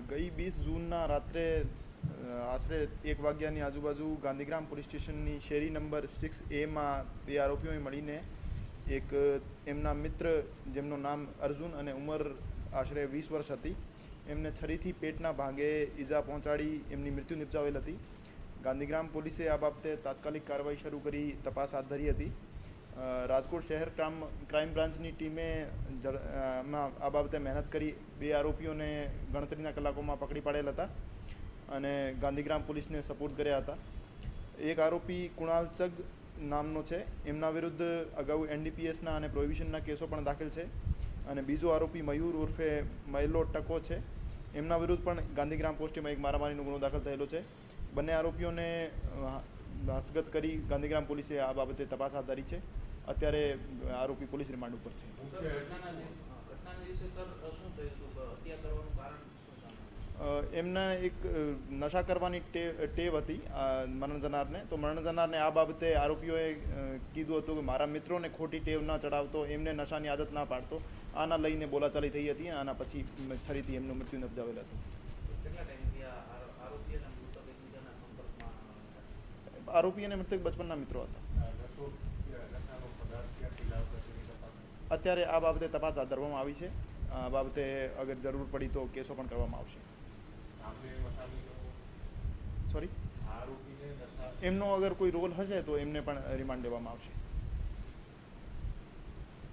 ગઈ વીસ જૂનના રાત્રે આશરે એક વાગ્યાની આજુબાજુ ગાંધીગ્રામ પોલીસ સ્ટેશનની શેરી નંબર સિક્સ એમાં બે આરોપીઓએ મળીને એક, એમના મિત્ર જેમનું નામ અર્જુન અને ઉંમર આશરે વીસ વર્ષ હતી, એમને છરીથી પેટના ભાગે ઈજા પહોંચાડી એમની મૃત્યુ નિપજાવેલ હતી. ગાંધીગ્રામ પોલીસે આ બાબતે તાત્કાલિક કાર્યવાહી શરૂ કરી, તપાસ હાથ ધરી હતી. રાજકોટ શહેર ક્રાઇમ ક્રાઇમ બ્રાન્ચની ટીમે આ બાબતે મહેનત કરી બે આરોપીઓને ગણતરીના કલાકોમાં પકડી પાડેલ હતા અને ગાંધીગ્રામ પોલીસને સપોર્ટ કર્યા હતા. એક આરોપી કુણાલ ચગ નામનો છે. એમના વિરુદ્ધ અગાઉ એનડીપીએસના અને પ્રોહિબિશનના કેસો પણ દાખલ છે અને બીજો આરોપી મયુર ઉર્ફે મહિલો ટકો છે. એમના વિરુદ્ધ પણ ગાંધીગ્રામ પોસ્ટમાં એક મારામારીનો ગુનો દાખલ થયેલો છે. બંને આરોપીઓને હસ્તગત કરી ગાંધીગ્રામ પોલીસે આ બાબતે તપાસ હાથ ધરી છે. અત્યારે આરોપી પોલીસ રિમાન્ડ ઉપર છે. એમને એક નશા કરવાની ટેવ હતી મરણ જનારને. તો મરણ જનારને આ બાબતે આરોપીઓએ કીધું હતું કે મારા મિત્રોને ખોટી ટેવ ના ચડાવતો એમને નશાની આદત ના પાડતો. આના લઈને બોલાચાલી થઈ હતી આના પછી છરીથી એમનું મૃત્યુ નપજાવેલ હતું. કેટલા ટાઈમથી આ આરો- આરોપી અને મૃતક એકબીજાના સંપર્કમાં હતા? આરોપી અને મૃતક બચપનના મિત્રો હતા. અત્યારે આ બાબતે તપાસ હાથ ધરવામાં આવી છે. આ બાબતે અગર જરૂર પડી તો કેસો પણ કરવામાં આવશે. સોરી એમનો અગર કોઈ રોલ હશે તો એમને પણ રિમાન્ડ લેવામાં આવશે.